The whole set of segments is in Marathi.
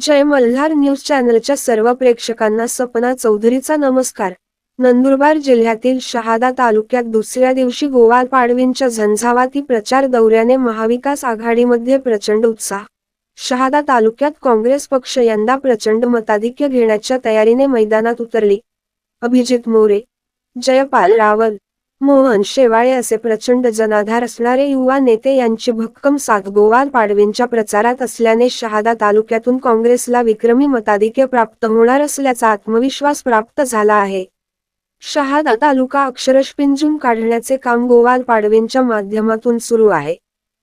जय मल्हार न्यूज चॅनलच्या सर्व प्रेक्षकांना सपना चौधरीचा नमस्कार. नंदुरबार जिल्ह्यातील शहादा तालुक्यात दुसऱ्या दिवशी गोवाल पाडवींच्या झंझावाती प्रचार दौऱ्याने महाविकास आघाडीमध्ये प्रचंड उत्साह. शहादा तालुक्यात काँग्रेस पक्ष यंदा प्रचंड मताधिक्य घेण्याच्या तयारीने मैदानात उतरली. अभिजित मोरे जयपाल रावल मोहन शेवाळे असे प्रचंड जनाधार असणारे युवा नेते यांची भक्कम साथ गोवाल पाडवींच्या प्रचारात असल्याने शहादा तालुक्यातून काँग्रेसला विक्रमी मताधिक्य प्राप्त होणार असल्याचा आत्मविश्वास प्राप्त झाला आहे. शहादा तालुका अक्षरश पिंजून काढण्याचे काम गोवाल पाडवींच्या माध्यमातून सुरू आहे.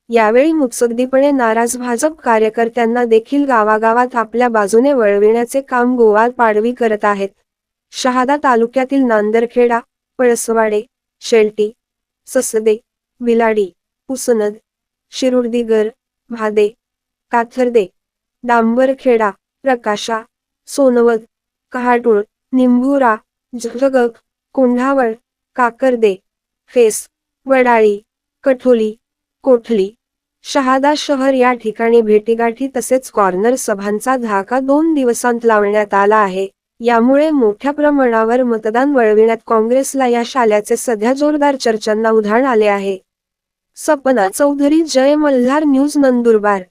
यावेळी मुत्सद्दीपणे नाराज भाजप कार्यकर्त्यांना देखील गावागावात आपल्या बाजूने वळविण्याचे काम गोवाल पाडवी करत आहेत. शहादा तालुक्यातील नांदरखेडा पळसवाडे शेलटी ससदे विलाडी पुसनद शिरुर्दिगर भादे काथर्दे डांबरखेडा प्रकाशा सोनवद कहाटूळ निंबुरा जगग कोंढावळ काकर्दे फेस वडाळी कठोली कोठली शहादा शहर या ठिकाणी भेटीगाठी तसेच कॉर्नर सभांचा धाका दोन दिवसांत लावण्यात आला आहे. यामुळे मोठ्या प्रमाणावर मतदान वळविण्यात काँग्रेसला या शाल्याचे सध्या जोरदार चर्चांना उधाण आले आहे. सपना चौधरी जय मल्हार न्यूज नंदुरबार.